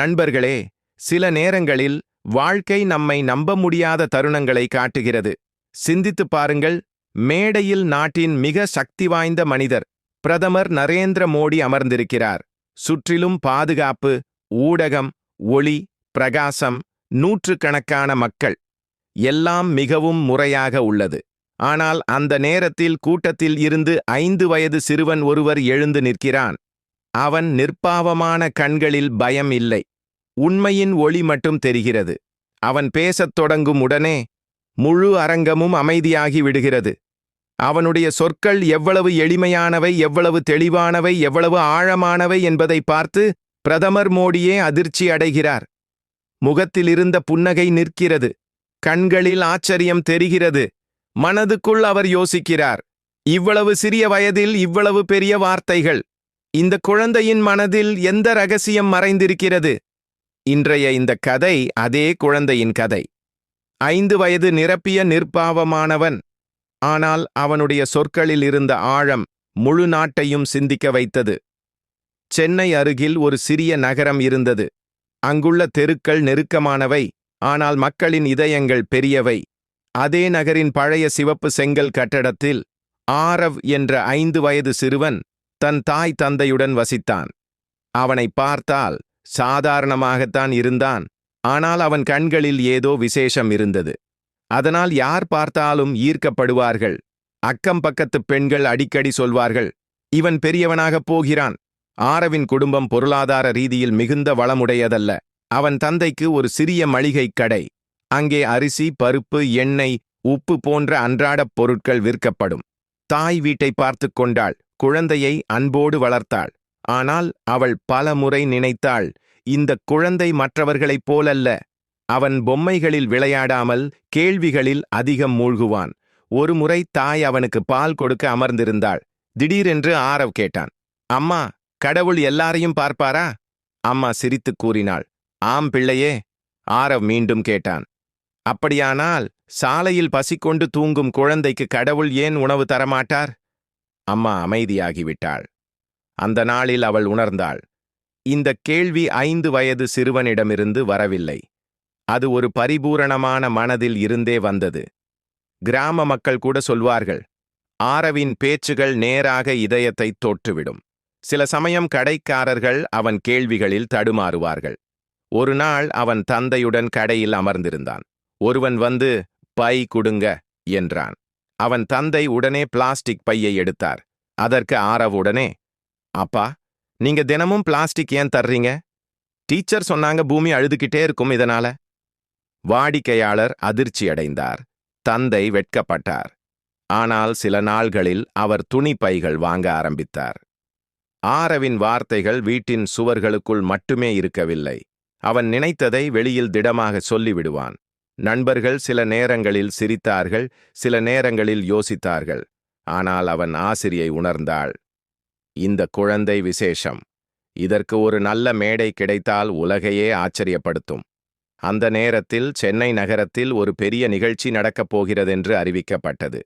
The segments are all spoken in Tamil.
நண்பர்களே சில நேரங்களில் வாழ்க்கை நம்மை நம்ப முடியாத தருணங்களை காட்டுகிறது. சிந்தித்துப் பாருங்கள் மேடையில் நாட்டின் மிக சக்தி வாய்ந்த மனிதர் பிரதமர் நரேந்திர மோடி அமர்ந்திருக்கிறார். சுற்றிலும் பாதுகாப்பு ஊடகம் ஒளி பிரகாசம் நூற்றுக்கணக்கான மக்கள். எல்லாம் மிகவும் முறையாக உள்ளது. ஆனால் அந்த நேரத்தில் கூட்டத்தில் இருந்து ஐந்து வயது சிறுவன் ஒருவர் எழுந்து நிற்கிறான். அவன் நிற்பாவமான கண்களில் பயம் இல்லை. உண்மையின் ஒளி மட்டும் தெரிகிறது. அவன் பேசத் தொடங்கும் உடனே முழு அரங்கமும் அமைதியாகி விடுகிறது. அவனுடைய சொற்கள் எவ்வளவு எளிமையானவை எவ்வளவு தெளிவானவை எவ்வளவு ஆழமானவை என்பதை பார்த்து பிரதமர் மோடியே அதிர்ச்சி அடைகிறார். முகத்திலிருந்த புன்னகை நிற்கிறது. கண்களில் ஆச்சரியம் தெரிகிறது. மனதுக்குள் அவர் யோசிக்கிறார். இவ்வளவு சிறிய வயதில் இவ்வளவு பெரிய வார்த்தைகள். இந்த குழந்தையின் மனதில் எந்த ரகசியம் மறைந்திருக்கிறது? இன்றைய இந்த கதை அதே குழந்தையின் கதை. ஐந்து வயது நிரப்பிய நிர்பாவமானவன். ஆனால் அவனுடைய சொற்களில் இருந்த ஆழம் முழு நாட்டையும் சிந்திக்க வைத்தது. சென்னை அருகில் ஒரு சிறிய நகரம் இருந்தது. அங்குள்ள தெருக்கள் நெருக்கமானவை ஆனால் மக்களின் இதயங்கள் பெரியவை. அதே நகரின் பழைய சிவப்பு செங்கல் கட்டடத்தில் ஆரவ் என்ற ஐந்து வயது சிறுவன் தன் தாய் தந்தையுடன் வசித்தான். அவனை பார்த்தால் சாதாரணமாகத்தான் இருந்தான். ஆனால் அவன் கண்களில் ஏதோ விசேஷம் இருந்தது. அதனால் யார் பார்த்தாலும் ஈர்க்கப்படுவார்கள். அக்கம் பக்கத்து பெண்கள் அடிக்கடி சொல்வார்கள் இவன் பெரியவனாகப் போகிறான். ஆரவின் குடும்பம் பொருளாதார ரீதியில் மிகுந்த வளமுடையதல்ல. அவன் தந்தைக்கு ஒரு சிறிய மளிகைக் கடை. அங்கே அரிசி பருப்பு எண்ணெய் உப்பு போன்ற அன்றாடப் பொருட்கள் விற்கப்படும். தாய் வீட்டை பார்த்து கொண்டாள். குழந்தையை அன்போடு வளர்த்தாள். ஆனால் அவள் பல முறை நினைத்தாள் இந்த குழந்தை மற்றவர்களைப் போலல்ல. அவன் பொம்மைகளில் விளையாடாமல் கேள்விகளில் அதிகம் மூழ்குவான். ஒருமுறை தாய் அவனுக்கு பால் கொடுக்க அமர்ந்திருந்தாள். திடீரென்று ஆரவ் கேட்டான் அம்மா கடவுள் எல்லாரையும் பார்ப்பாரா? அம்மா சிரித்துக் கூறினாள் ஆம் பிள்ளையே ஆரவ் மீண்டும் கேட்டான் அப்படியானால் சாலையில் பசிக்கொண்டு தூங்கும் குழந்தைக்கு கடவுள் ஏன் உணவு தரமாட்டார்? அம்மா அமைதியாகிவிட்டாள். அந்த நாளில் அவள் உணர்ந்தாள். இந்த கேள்வி ஐந்து வயது சிறுவனிடமிருந்து வரவில்லை. அது ஒரு பரிபூரணமான மனதில் இருந்தே வந்தது. கிராம மக்கள் கூட சொல்வார்கள் ஆரவின் பேச்சுகள் நேராக இதயத்தை தோற்றுவிடும் சில சமயம் கடைக்காரர்கள் அவன் கேள்விகளில் தடுமாறுவார்கள். ஒரு நாள் அவன் தந்தையுடன் கடையில் அமர்ந்திருந்தான். ஒருவன் வந்து பை குடுங்க என்றான். அவன் தந்தை உடனே பிளாஸ்டிக் பையை எடுத்தார். அதற்கு ஆரவுடனே அப்பா நீங்க தினமும் பிளாஸ்டிக் ஏன் தர்றீங்க? டீச்சர் சொன்னாங்க பூமி அழுதுகிட்டே இருக்கும் இதனால. வாடிக்கையாளர் அதிர்ச்சி அடைந்தார். தந்தை வெட்கப்பட்டார். ஆனால் சில நாள்களில் அவர் துணிப்பைகள் பைகள் வாங்க ஆரம்பித்தார். ஆரவின் வார்த்தைகள் வீட்டின் சுவர்களுக்குள் மட்டுமே இருக்கவில்லை. அவன் நினைத்ததை வெளியில் திடமாக சொல்லிவிடுவான். நண்பர்கள் சில நேரங்களில் சிரித்தார்கள் சில நேரங்களில் யோசித்தார்கள். ஆனால் அவன் ஆசிரியை உணர்ந்தாள். இந்த குழந்தை விசேஷம். இதற்கு ஒரு நல்ல மேடை கிடைத்தால் உலகையே ஆச்சரியப்படுத்தும். அந்த நேரத்தில் சென்னை நகரத்தில் ஒரு பெரிய நிகழ்ச்சி நடக்கப் போகிறதென்று அறிவிக்கப்பட்டது.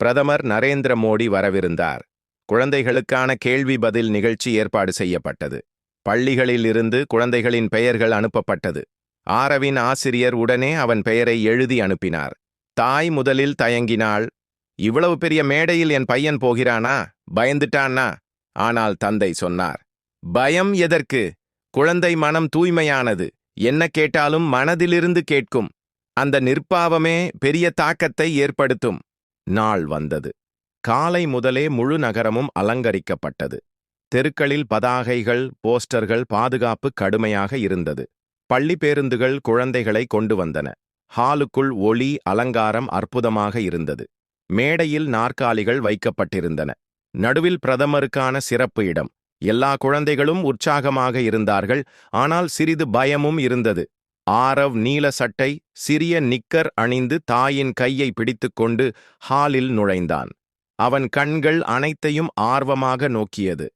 பிரதமர் நரேந்திர மோடி வரவிருந்தார். குழந்தைகளுக்கான கேள்வி பதில் நிகழ்ச்சி ஏற்பாடு செய்யப்பட்டது. பள்ளிகளில் இருந்து குழந்தைகளின் பெயர்கள் அனுப்பப்பட்டது. ஆரவின் ஆசிரியர் உடனே அவன் பெயரை எழுதி அனுப்பினார். தாய் முதலில் தயங்கினாள். இவ்வளவு பெரிய மேடையில் என் பையன் போகிறானா? பயந்துட்டானா ஆனால் தந்தை சொன்னார். பயம் எதற்கு? குழந்தை மனம் தூய்மையானது. என்ன கேட்டாலும் மனதிலிருந்து கேட்கும். அந்த நிற்பாவமே பெரிய தாக்கத்தை ஏற்படுத்தும். நாள் வந்தது. காலை முதலே முழு நகரமும் அலங்கரிக்கப்பட்டது. தெருக்களில் பதாகைகள் போஸ்டர்கள் பாதுகாப்பு கடுமையாக இருந்தது. பள்ளி பேருந்துகள் குழந்தைகளை கொண்டு வந்தன. ஹாலுக்குள் ஒளி அலங்காரம் அற்புதமாக இருந்தது. மேடையில் நாற்காலிகள் வைக்கப்பட்டிருந்தன. நடுவில் பிரதமருக்கான சிறப்பு இடம். எல்லா குழந்தைகளும் உற்சாகமாக இருந்தார்கள். ஆனால் சிறிது பயமும் இருந்தது. ஆரவ் நீல சட்டை சிறிய நிக்கர் அணிந்து தாயின் கையை பிடித்துக்கொண்டு ஹாலில் நுழைந்தான். அவன் கண்கள் அனைத்தையும் ஆர்வமாக நோக்கியது.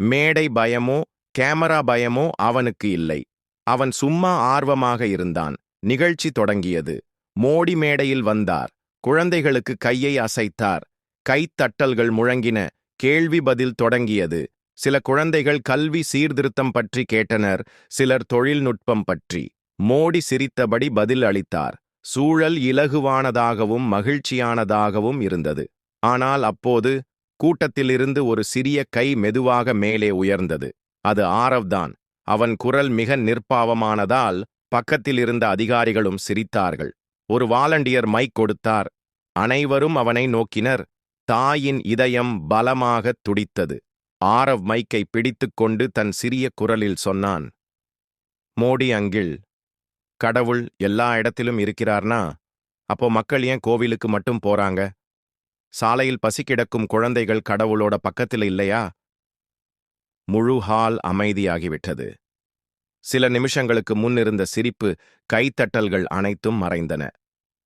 மேடை பயமோ கேமரா பயமோ அவனுக்கு இல்லை. அவன் சும்மா ஆர்வமாக இருந்தான். நிகழ்ச்சி தொடங்கியது. மோடி மேடையில் வந்தார். குழந்தைகளுக்கு கையை அசைத்தார். கைத்தட்டல்கள் முழங்கின. கேள்வி பதில் தொடங்கியது. சில குழந்தைகள் கல்வி சீர்திருத்தம் பற்றி கேட்டனர். சிலர் தொழில்நுட்பம் பற்றி. மோடி சிரித்தபடி பதில் அளித்தார். சூழல் இலகுவானதாகவும் மகிழ்ச்சியானதாகவும் இருந்தது. ஆனால் அப்போது கூட்டத்திலிருந்து ஒரு சிறிய கை மெதுவாக மேலே உயர்ந்தது. அது ஆரவ்தான். அவன் குரல் மிக நிற்பாவமானதால் பக்கத்தில் இருந்த அதிகாரிகளும் சிரித்தார்கள். ஒரு வாலண்டியர் மைக் கொடுத்தார். அனைவரும் அவனை நோக்கினர். தாயின் இதயம் பலமாகத் துடித்தது. ஆரவ் மைக்கை பிடித்துக்கொண்டு தன் சிறிய குரலில் சொன்னான் மோடி அங்கிள் கடவுள் எல்லா இடத்திலும் இருக்கிறார்னா அப்போ மக்கள் ஏன் கோவிலுக்கு மட்டும் போறாங்க? சாலையில் பசி கிடக்கும் குழந்தைகள் கடவுளோட பக்கத்தில் இல்லையா? முழு ஹால் அமைதியாகிவிட்டது. சில நிமிஷங்களுக்கு முன்னிருந்த சிரிப்பு கைத்தட்டல்கள் அனைத்தும் மறைந்தன.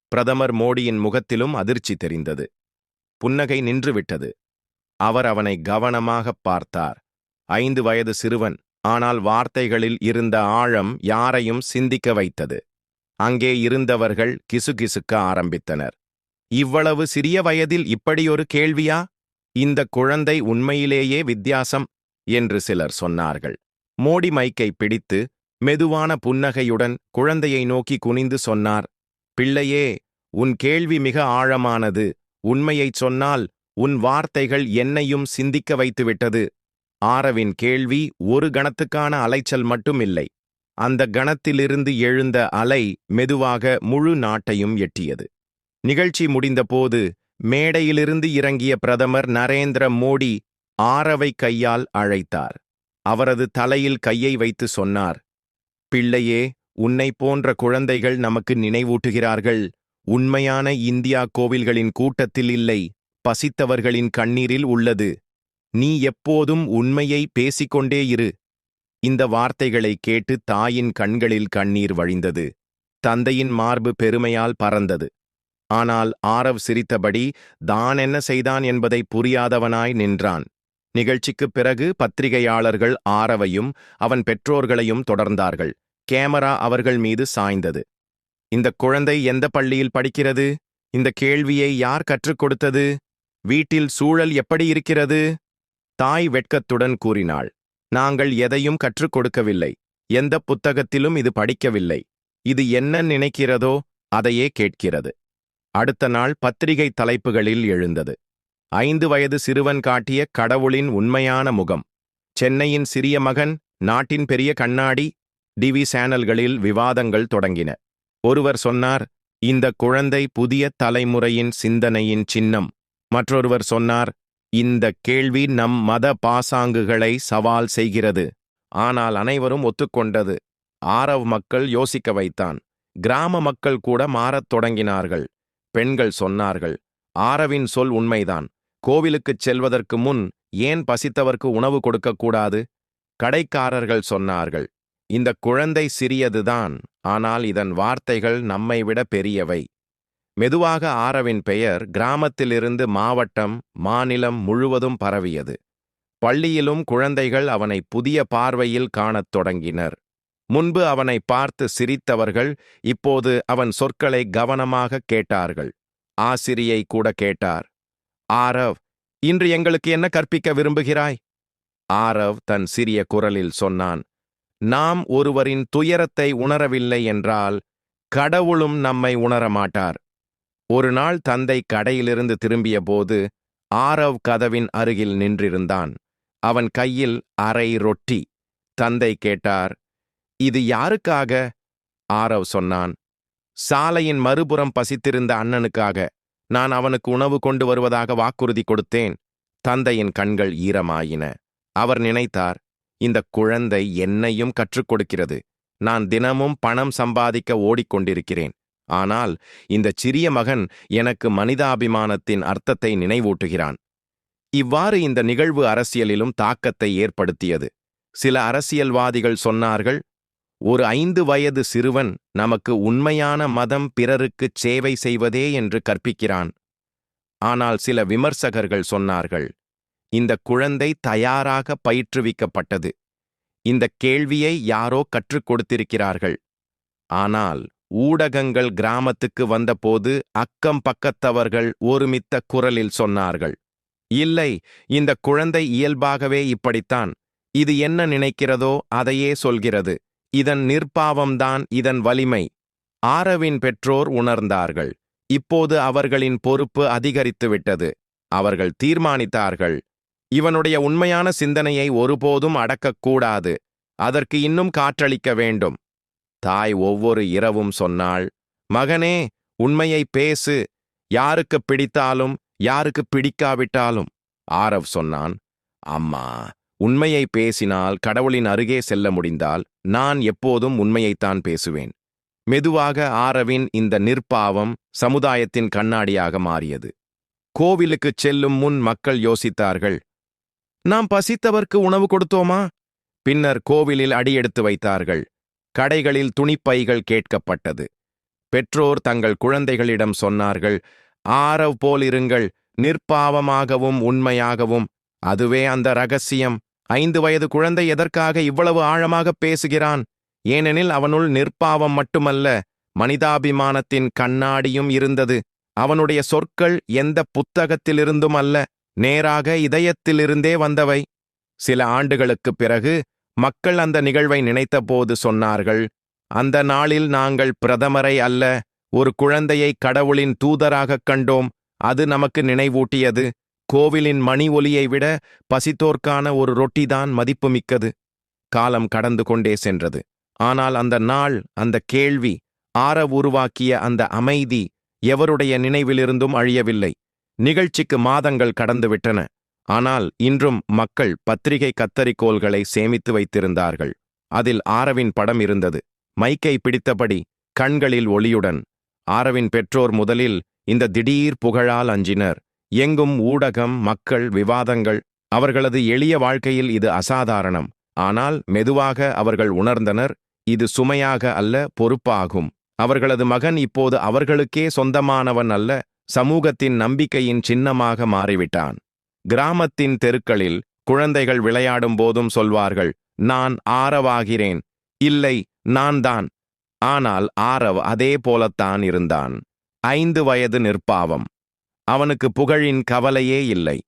பிரதமர் மோடியின் முகத்திலும் அதிர்ச்சி தெரிந்தது. புன்னகை நின்றுவிட்டது. அவர் அவனை கவனமாகப் பார்த்தார். ஐந்து வயது சிறுவன் ஆனால் வார்த்தைகளில் இருந்த ஆழம் யாரையும் சிந்திக்க வைத்தது. அங்கே இருந்தவர்கள் கிசுகிசுக்க ஆரம்பித்தனர். இவ்வளவு சிறிய வயதில் இப்படியொரு கேள்வியா? இந்த குழந்தை உண்மையிலேயே வித்தியாசம். என்று சிலர் சொன்னார்கள். மோடி மைக்கை பிடித்து மெதுவான புன்னகையுடன் குழந்தையை நோக்கி குனிந்து சொன்னார் பிள்ளையே உன் கேள்வி மிக ஆழமானது. உண்மையைச் சொன்னால் உன் வார்த்தைகள் என்னையும் சிந்திக்க வைத்துவிட்டது. ஆரவின் கேள்வி ஒரு கணத்துக்கான அலைச்சல் மட்டும் இல்லை அந்த கணத்திலிருந்து எழுந்த அலை மெதுவாக முழு நாட்டையும் எட்டியது. நிகழ்ச்சி முடிந்தபோது மேடையிலிருந்து இறங்கிய பிரதமர் நரேந்திர மோடி ஆரவை கையால் அழைத்தார். அவரது தலையில் கையை வைத்து சொன்னார் பிள்ளையே உன்னை போன்ற குழந்தைகள் நமக்கு நினைவூட்டுகிறார்கள். உண்மையான இந்தியா கோவில்களின் கூட்டத்தில் இல்லை பசித்தவர்களின் கண்ணீரில் உள்ளது. நீ எப்போதும் உண்மையை பேசிக்கொண்டே இரு. இந்த வார்த்தைகளை கேட்டு தாயின் கண்களில் கண்ணீர் வழிந்தது. தந்தையின் மார்பு பெருமையால் பறந்தது. ஆனால் ஆரவ் சிரித்தபடி தான் என்ன செய்தான் என்பதை புரியாதவனாய் நின்றான். நிகழ்ச்சிக்குப் பிறகு பத்திரிகையாளர்கள் ஆரவையும் அவன் பெற்றோர்களையும் தொடர்ந்தார்கள். கேமரா அவர்கள் மீது சாய்ந்தது. இந்த குழந்தை எந்த பள்ளியில் படிக்கிறது? இந்த கேள்வியை யார் கற்றுக் கொடுத்தது? வீட்டில் சூழல் எப்படி இருக்கிறது? தாய் வெட்கத்துடன் கூறினாள். நாங்கள் எதையும் கற்றுக் கொடுக்கவில்லை. எந்த புத்தகத்திலும் இது படிக்கவில்லை. இது என்ன நினைக்கிறதோ அதையே கேட்கிறது. அடுத்த நாள் பத்திரிகை தலைப்புகளில் எழுந்தது. ஐந்து வயது சிறுவன் காட்டிய கடவுளின் உண்மையான முகம். சென்னையின் சிறிய மகன் நாட்டின் பெரிய கண்ணாடி டிவி சேனல்களில் விவாதங்கள் தொடங்கின. ஒருவர் சொன்னார் இந்த குழந்தை புதிய தலைமுறையின் சிந்தனையின் சின்னம். மற்றொருவர் சொன்னார் இந்த கேள்வி நம் மத பாசாங்குகளை சவால் செய்கிறது. ஆனால் அனைவரும் ஒத்துக்கொண்டது. ஆரவ் மக்கள் யோசிக்க வைத்தான். கிராம மக்கள் கூட மாறத் தொடங்கினார்கள். பெண்கள் சொன்னார்கள் ஆரவின் சொல் உண்மைதான். கோவிலுக்குச் செல்வதற்கு முன் ஏன் பசித்தவர்க்கு உணவு கொடுக்கக்கூடாது? கடைக்காரர்கள் சொன்னார்கள் இந்த குழந்தை சிறியதுதான் ஆனால் இதன் வார்த்தைகள் நம்மை விட பெரியவை மெதுவாக ஆரவின் பெயர் கிராமத்திலிருந்து மாவட்டம் மாநிலம் முழுவதும் பரவியது. பள்ளியிலும் குழந்தைகள் அவனை புதிய பார்வையில் காணத் தொடங்கினர். முன்பு அவனை பார்த்து சிரித்தவர்கள் இப்போது அவன் சொற்களை கவனமாக கேட்டார்கள். ஆசிரியை கூட கேட்டார். ஆரவ் இன்று எங்களுக்கு என்ன கற்பிக்க விரும்புகிறாய்? ஆரவ் தன் சிறிய குரலில் சொன்னான் நாம் ஒருவரின் துயரத்தை உணரவில்லை என்றால் கடவுளும் நம்மை உணரமாட்டார். ஒரு நாள் தந்தை கடையிலிருந்து திரும்பியபோது ஆரவ் கதவின் அருகில் நின்றிருந்தான். அவன் கையில் அரை ரொட்டி. தந்தை கேட்டார் இது யாருக்காக? ஆரவ் சொன்னான் சாலையின் மறுபுறம் பசித்திருந்த அண்ணனுக்காக. நான் அவனுக்கு உணவு கொண்டு வருவதாக வாக்குறுதி கொடுத்தேன். தந்தையின் கண்கள் ஈரமாயின. அவர் நினைத்தார் இந்த குழந்தை என்னையும் கற்றுக் கொடுக்கிறது. நான் தினமும் பணம் சம்பாதிக்க ஓடிக்கொண்டிருக்கிறேன். ஆனால் இந்த சிறிய மகன் எனக்கு மனிதாபிமானத்தின் அர்த்தத்தை நினைவூட்டுகிறான். இவ்வாறு இந்த நிகழ்வு அரசியலிலும் தாக்கத்தை ஏற்படுத்தியது. சில அரசியல்வாதிகள் சொன்னார்கள் ஒரு ஐந்து வயது சிறுவன் நமக்கு உண்மையான மதம் பிறருக்குச் சேவை செய்வதே என்று கற்பிக்கிறான். ஆனால் சில விமர்சகர்கள் சொன்னார்கள் இந்த குழந்தை தயாராக பயிற்றுவிக்கப்பட்டது. இந்த கேள்வியை யாரோ கற்றுக் கொடுத்திருக்கிறார்கள். ஆனால் ஊடகங்கள் கிராமத்துக்கு வந்தபோது அக்கம் பக்கத்தவர்கள் ஒருமித்த குரலில் சொன்னார்கள் இல்லை இந்த குழந்தை இயல்பாகவே இப்படித்தான். இது என்ன நினைக்கிறதோ அதையே சொல்கிறது. இதன் நிற்பாவம்தான் இதன் வலிமை. ஆரவின் பெற்றோர் உணர்ந்தார்கள். இப்போது அவர்களின் பொறுப்பு அதிகரித்துவிட்டது. அவர்கள் தீர்மானித்தார்கள். இவனுடைய உண்மையான சிந்தனையை ஒருபோதும் அடக்கக்கூடாது அதற்கு இன்னும் காற்றளிக்க வேண்டும். தாய் ஒவ்வொரு இரவும் சொன்னாள் மகனே உண்மையை பேசு. யாருக்கு பிடித்தாலும் யாருக்கு பிடிக்காவிட்டாலும் ஆரவ் சொன்னான். அம்மா உண்மையை பேசினால் கடவுளின் அருகே செல்ல முடிந்தால் நான் எப்போதும் உண்மையைத்தான் பேசுவேன். மெதுவாக ஆரவின் இந்த நிற்பாவம் சமுதாயத்தின் கண்ணாடியாக மாறியது. கோவிலுக்குச் செல்லும் முன் மக்கள் யோசித்தார்கள் நாம் பசித்தவர்க்கு உணவு கொடுத்தோமா? பின்னர் கோவிலில் அடியெடுத்து வைத்தார்கள். கடைகளில் துணிப்பைகள் கேட்கப்பட்டது. பெற்றோர் தங்கள் குழந்தைகளிடம் சொன்னார்கள் ஆரவ் போலிருங்கள் நிற்பாவமாகவும் உண்மையாகவும் அதுவே அந்த ரகசியம். ஐந்து வயது குழந்தை எதற்காக இவ்வளவு ஆழமாக பேசுகிறான்? ஏனெனில் அவனுள் நிற்பாவம் மட்டுமல்ல மனிதாபிமானத்தின் கண்ணாடியும் இருந்தது. அவனுடைய சொற்கள் எந்த புத்தகத்திலிருந்தும் அல்ல நேராக இதயத்திலிருந்தே வந்தவை. சில ஆண்டுகளுக்குப் பிறகு மக்கள் அந்த நிகழ்வை நினைத்தபோது சொன்னார்கள் அந்த நாளில் நாங்கள் பிரதமரை அல்ல ஒரு குழந்தையை கடவுளின் தூதராகக் கண்டோம் அது நமக்கு நினைவூட்டியது. கோவிலின் மணி ஒலியை விட பசித்தோர்க்கான ஒரு ரொட்டிதான் மதிப்புமிக்கது. காலம் கடந்து கொண்டே சென்றது. ஆனால் அந்த நாள் அந்த கேள்வி ஆற உருவாக்கிய அந்த அமைதி எவருடைய நினைவிலிருந்தும் அழியவில்லை. நிகழ்ச்சிக்கு மாதங்கள் கடந்துவிட்டன ஆனால் இன்றும் மக்கள் பத்திரிகை கத்தரிக்கோள்களை சேமித்து வைத்திருந்தார்கள். அதில் ஆரவின் படம் இருந்தது. மைக்கை பிடித்தபடி கண்களில் ஒளியுடன் ஆரவின் பெற்றோர் முதலில் இந்த திடீர் புகழால் அஞ்சினர். எங்கும் ஊடகம் மக்கள் விவாதங்கள் அவர்களது எளிய வாழ்க்கையில் இது அசாதாரணம். ஆனால் மெதுவாக அவர்கள் உணர்ந்தனர் இது சுமையாக அல்ல பொறுப்பாகும். அவர்களது மகன் இப்போது அவர்களுக்கே சொந்தமானவன் அல்ல சமூகத்தின் நம்பிக்கையின் சின்னமாக மாறிவிட்டான். கிராமத்தின் தெருக்களில் குழந்தைகள் விளையாடும் போதும் சொல்வார்கள் நான் ஆரவாகிறேன் இல்லை நான் தான். ஆனால் ஆரவ் அதே போலத்தான் இருந்தான். ஐந்து வயது நிற்பாவம். அவனுக்கு புகழின் கவலையே இல்லை.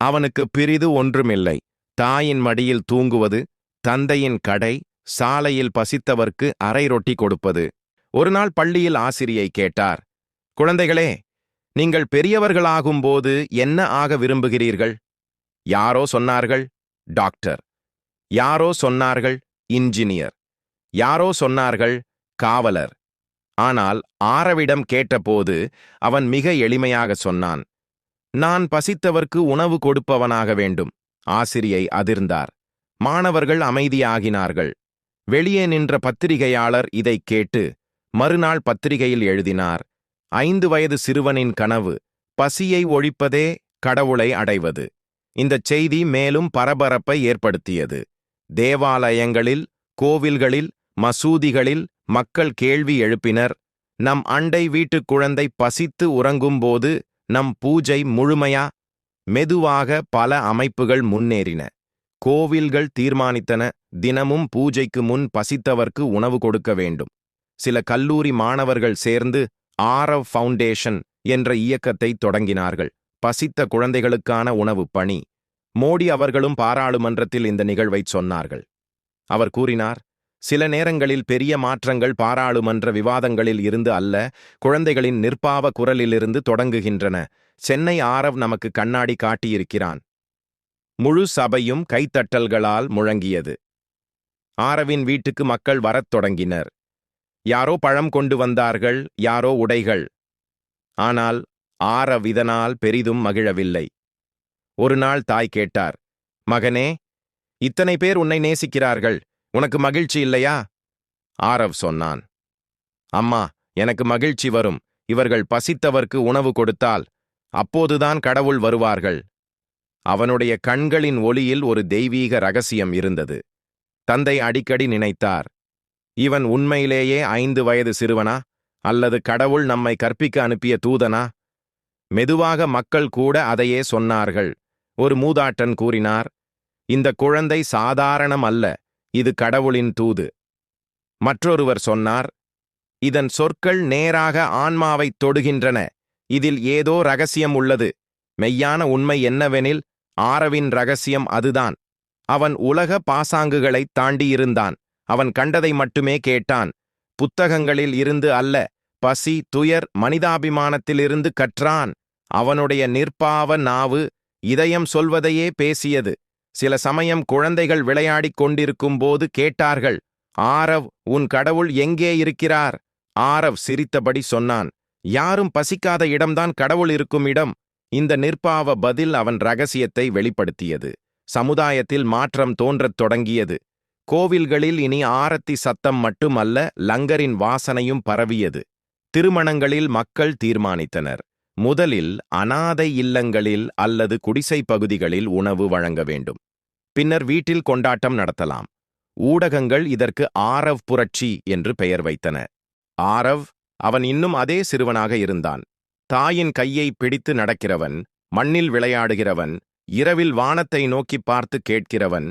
அவனுக்கு பிரிது ஒன்றுமில்லை. தாயின் மடியில் தூங்குவது தந்தையின் கடை சாலையில் பசித்தவர்க்கு அரை ரொட்டி கொடுப்பது. ஒரு நாள் பள்ளியில் ஆசிரியை கேட்டார் குழந்தைகளே நீங்கள் பெரியவர்களாகும்போது என்ன ஆக விரும்புகிறீர்கள்? யாரோ சொன்னார்கள் டாக்டர். யாரோ சொன்னார்கள் இன்ஜினியர். யாரோ சொன்னார்கள் காவலர். ஆனால் ஆரவிடம் கேட்டபோது அவன் மிக எளிமையாக சொன்னான் நான் பசித்தவர்க்கு உணவு கொடுப்பவனாக வேண்டும். ஆசிரியை அதிர்ந்தார். மாணவர்கள் அமைதியாகினார்கள். வெளியே நின்ற பத்திரிகையாளர் இதைக் கேட்டு மறுநாள் பத்திரிகையில் எழுதினார் ஐந்து வயது சிறுவனின் கனவு பசியை ஒழிப்பதே கடவுளை அடைவது. இந்தச் செய்தி மேலும் பரபரப்பை ஏற்படுத்தியது. தேவாலயங்களில் கோவில்களில் மசூதிகளில் மக்கள் கேள்வி எழுப்பினர். நம் அண்டை வீட்டுக் குழந்தை பசித்து உறங்கும்போது நம் பூஜை முழுமையா? மெதுவாக பல அமைப்புகள் முன்னேறின. கோவில்கள் தீர்மானித்தன. தினமும் பூஜைக்கு முன் பசித்தவர்க்கு உணவு கொடுக்க வேண்டும். சில கல்லூரி மாணவர்கள் சேர்ந்து ஆரவ் ஃபவுண்டேஷன் என்ற இயக்கத்தை தொடங்கினார்கள். பசித்த குழந்தைகளுக்கான உணவு பணி. மோடி அவர்களும் பாராளுமன்றத்தில் இந்த நிகழ்வைச் சொன்னார்கள். அவர் கூறினார் சில நேரங்களில் பெரிய மாற்றங்கள் பாராளுமன்ற விவாதங்களில் இருந்து அல்ல குழந்தைகளின் நிற்பாவ குரலிலிருந்து தொடங்குகின்றன. சென்னை ஆரவ் நமக்கு கண்ணாடி காட்டியிருக்கிறான். முழு சபையும் கைத்தட்டல்களால் முழங்கியது. ஆரவின் வீட்டுக்கு மக்கள் வரத் தொடங்கினர். யாரோ பழம் கொண்டு வந்தார்கள் யாரோ உடைகள். ஆனால் ஆரவ் இதனால் பெரிதும் மகிழவில்லை. ஒரு நாள் தாய் கேட்டார் மகனே இத்தனை பேர் உன்னை நேசிக்கிறார்கள். உனக்கு மகிழ்ச்சி இல்லையா? ஆரவ் சொன்னான். அம்மா எனக்கு மகிழ்ச்சி வரும். இவர்கள் பசித்தவர்க்கு உணவு கொடுத்தால் அப்போதுதான் கடவுள் வருவார்கள். அவனுடைய கண்களின் ஒளியில் ஒரு தெய்வீக ரகசியம் இருந்தது. தந்தை அடிக்கடி நினைத்தார். இவன் உண்மையிலேயே ஐந்து வயது சிறுவனா? அல்லது கடவுள் நம்மை கற்பிக்க அனுப்பிய தூதனா? மெதுவாக மக்கள் கூட அதையே சொன்னார்கள் ஒரு மூதாட்டன் கூறினார். இந்த குழந்தை சாதாரணம் அல்ல. இது கடவுளின் தூது. மற்றொருவர் சொன்னார் இதன் சொற்கள் நேராக ஆன்மாவைத் தொடுகின்றன. இதில் ஏதோ ரகசியம் உள்ளது. மெய்யான உண்மை என்னவெனில் ஆரவின் ரகசியம் அதுதான். அவன் உலக பாசாங்குகளைத் தாண்டியிருந்தான். அவன் கண்டதை மட்டுமே கேட்டான். புத்தகங்களில் இருந்து அல்ல பசி துயர் மனிதாபிமானத்திலிருந்து கற்றான். அவனுடைய நிற்பாவ நாவு இதயம் சொல்வதையே பேசியது. சில சமயம் குழந்தைகள் விளையாடிக் கொண்டிருக்கும் போது கேட்டார்கள் ஆரவ் உன் கடவுள் எங்கே இருக்கிறார்? ஆரவ் சிரித்தபடி சொன்னான் யாரும் பசிக்காத இடம்தான் கடவுள் இருக்கும் இடம். இந்த நிற்பாவ பதில் அவன் ரகசியத்தை வெளிப்படுத்தியது. சமுதாயத்தில் மாற்றம் தோன்றத் தொடங்கியது. கோவில்களில் இனி ஆரத்தி சத்தம் மட்டுமல்ல லங்கரின் வாசனையும் பரவியது. திருமணங்களில் மக்கள் தீர்மானித்தனர். முதலில் அனாதை இல்லங்களில் அல்லது குடிசை பகுதிகளில் உணவு வழங்க வேண்டும். பின்னர் வீட்டில் கொண்டாட்டம் நடத்தலாம். ஊடகங்கள் இதற்கு ஆரவ் புரட்சி என்று பெயர் வைத்தன. ஆரவ் அவன் இன்னும் அதே சிறுவனாக இருந்தான். தாயின் கையை பிடித்து நடக்கிறவன் மண்ணில் விளையாடுகிறவன் இரவில் வானத்தை நோக்கி பார்த்து கேட்கிறவன்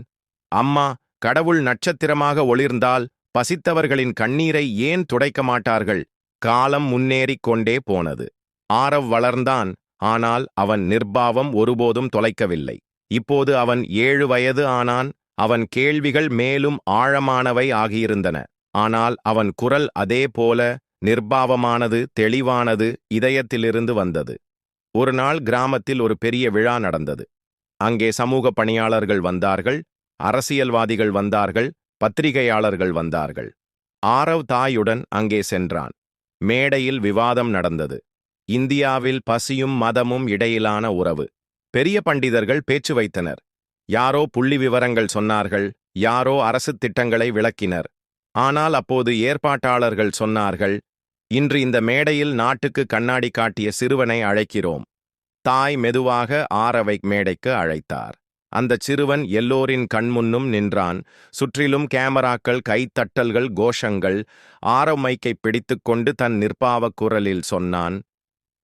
அம்மா கடவுள் நட்சத்திரமாக ஒளிர்ந்தால் பசித்தவர்களின் கண்ணீரை ஏன் துடைக்க மாட்டார்கள்? காலம் முன்னேறிக் கொண்டே போனது. ஆரவ் வளர்ந்தான் ஆனால் அவன் நிர்பாவம் ஒருபோதும் தொலைக்கவில்லை. இப்போது அவன் ஏழு வயது ஆனான் அவன் கேள்விகள் மேலும் ஆழமானவை ஆகியிருந்தன. ஆனால் அவன் குரல் அதே போல நிர்பாவமானது தெளிவானது இதயத்திலிருந்து வந்தது. ஒரு நாள் கிராமத்தில் ஒரு பெரிய விழா நடந்தது. அங்கே சமூக பணியாளர்கள் வந்தார்கள் அரசியல்வாதிகள் வந்தார்கள் பத்திரிகையாளர்கள் வந்தார்கள். ஆரவ் தாயுடன் அங்கே சென்றான். மேடையில் விவாதம் நடந்தது. இந்தியாவில் பசியும் மதமும் இடையிலான உறவு. பெரிய பண்டிதர்கள் பேச்சு வைத்தனர். யாரோ புள்ளி விவரங்கள் சொன்னார்கள் யாரோ அரசு திட்டங்களை விளக்கினர். ஆனால் அப்போது ஏற்பாட்டாளர்கள் சொன்னார்கள் இன்று இந்த மேடையில் நாட்டுக்கு கண்ணாடி காட்டிய சிறுவனை அழைக்கிறோம். தாய் மெதுவாக ஆரவை மேடைக்கு அழைத்தார். அந்தச் சிறுவன் எல்லோரின் கண்முன்னும் நின்றான். சுற்றிலும் கேமராக்கள் கைத்தட்டல்கள் கோஷங்கள் ஆரவ் மைக்கை பிடித்துக்கொண்டு தன் நிற்பாவக் குரலில் சொன்னான்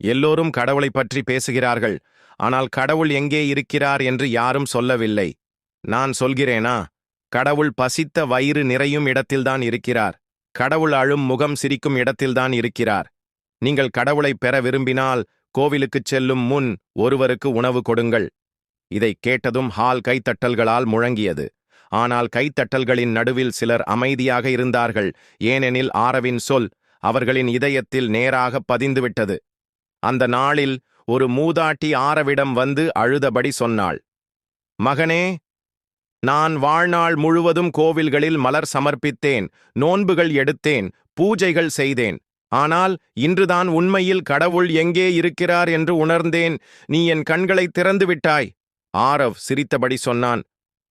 எல்லோரும் கடவுளைப் பற்றி பேசுகிறார்கள். ஆனால் கடவுள் எங்கே இருக்கிறார் என்று யாரும் சொல்லவில்லை. நான் சொல்கிறேனா? கடவுள் பசித்த வயிறு நிறையும் இடத்தில்தான் இருக்கிறார். கடவுள் அழும் முகம் சிரிக்கும் இடத்தில்தான் இருக்கிறார். நீங்கள் கடவுளைப் பெற விரும்பினால் கோவிலுக்குச் செல்லும் முன் ஒருவருக்கு உணவு கொடுங்கள். இதைக் கேட்டதும் ஹால் கைத்தட்டல்களால் முழங்கியது. ஆனால் கைத்தட்டல்களின் நடுவில் சிலர் அமைதியாக இருந்தார்கள். ஏனெனில் ஆரவின் சொல் அவர்களின் இதயத்தில் நேராக பதிந்துவிட்டது. அந்த நாளில் ஒரு மூதாட்டி ஆரவிடம் வந்து அழுதபடி சொன்னாள். மகனே நான் வாழ்நாள் முழுவதும் கோவில்களில் மலர் சமர்ப்பித்தேன் நோன்புகள் எடுத்தேன் பூஜைகள் செய்தேன். ஆனால் இன்றுதான் உண்மையில் கடவுள் எங்கே இருக்கிறார் என்று உணர்ந்தேன். நீ என் கண்களை திறந்து விட்டாய். ஆரவ் சிரித்தபடி சொன்னான்.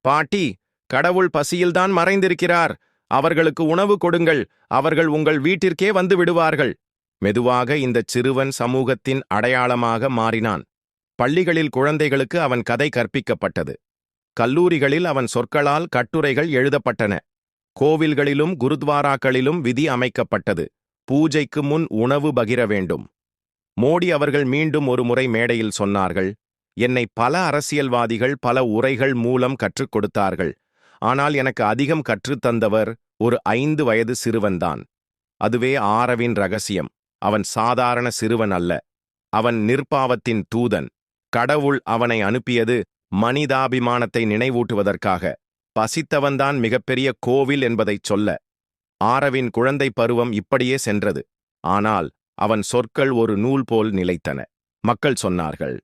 பாட்டி கடவுள் பசியில்தான் மறைந்திருக்கிறார். அவர்களுக்கு உணவு கொடுங்கள். அவர்கள் உங்கள் வீட்டிற்கே வந்து விடுவார்கள். மெதுவாக இந்தச் சிறுவன் சமூகத்தின் அடையாளமாக மாறினான். பள்ளிகளில் குழந்தைகளுக்கு அவன் கதை கற்பிக்கப்பட்டது. கல்லூரிகளில் அவன் சொற்களால் கட்டுரைகள் எழுதப்பட்டன. கோவில்களிலும் குருத்வாராக்களிலும் விதி அமைக்கப்பட்டது. பூஜைக்கு முன் உணவு பகிர வேண்டும். மோடி அவர்கள் மீண்டும் ஒரு முறை மேடையில் சொன்னார்கள் என்னை பல அரசியல்வாதிகள் பல உரைகள் மூலம் கற்றுக் கொடுத்தார்கள். ஆனால் எனக்கு அதிகம் கற்றுத்தந்தவர் ஒரு ஐந்து வயது சிறுவன்தான். அதுவே ஆரவின் ரகசியம். அவன் சாதாரண சிறுவன் அல்ல. அவன் நிற்பாவத்தின் தூதன். கடவுள் அவனை அனுப்பியது மனிதாபிமானத்தை நினைவூட்டுவதற்காக. பசித்தவன்தான் மிகப்பெரிய கோவில் என்பதைச் சொல்ல. ஆரவின் குழந்தை பருவம் இப்படியே சென்றது. ஆனால் அவன் சொற்கள் ஒரு நூல் போல் நிலைத்தன. மக்கள் சொன்னார்கள்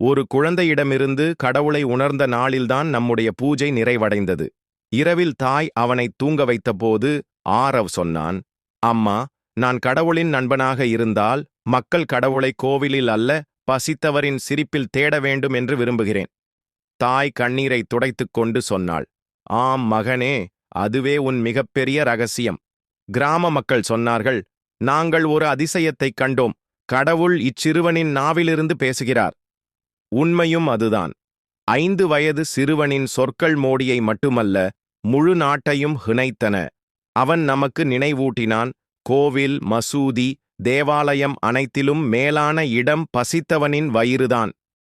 ஒரு குழந்தையிடமிருந்து கடவுளை உணர்ந்த நாளில்தான் நம்முடைய பூஜை நிறைவடைந்தது. இரவில் தாய் அவனை தூங்க வைத்தபோது ஆரவ் சொன்னான் அம்மா நான் கடவுளின் நண்பனாக இருந்தால் மக்கள் கடவுளை கோவிலில் அல்ல பசித்தவரின் சிரிப்பில் தேட வேண்டும் என்று விரும்புகிறேன். தாய் கண்ணீரை துடைத்துக் கொண்டு சொன்னாள். ஆம் மகனே அதுவே உன் மிகப்பெரிய ரகசியம். கிராம மக்கள் சொன்னார்கள் நாங்கள் ஒரு அதிசயத்தைக் கண்டோம் கடவுள் இச்சிறுவனின் நாவிலிருந்து பேசுகிறார். உண்மையும் அதுதான். ஐந்து வயது சிறுவனின் சொற்கள் மோடியை மட்டுமல்ல முழு நாட்டையும் ஹிணைத்தன. அவன் நமக்கு நினைவூட்டினான் கோவில் மசூதி தேவாலயம் அனைத்திலும் மேலான இடம் பசித்தவனின் வயிறுதான்.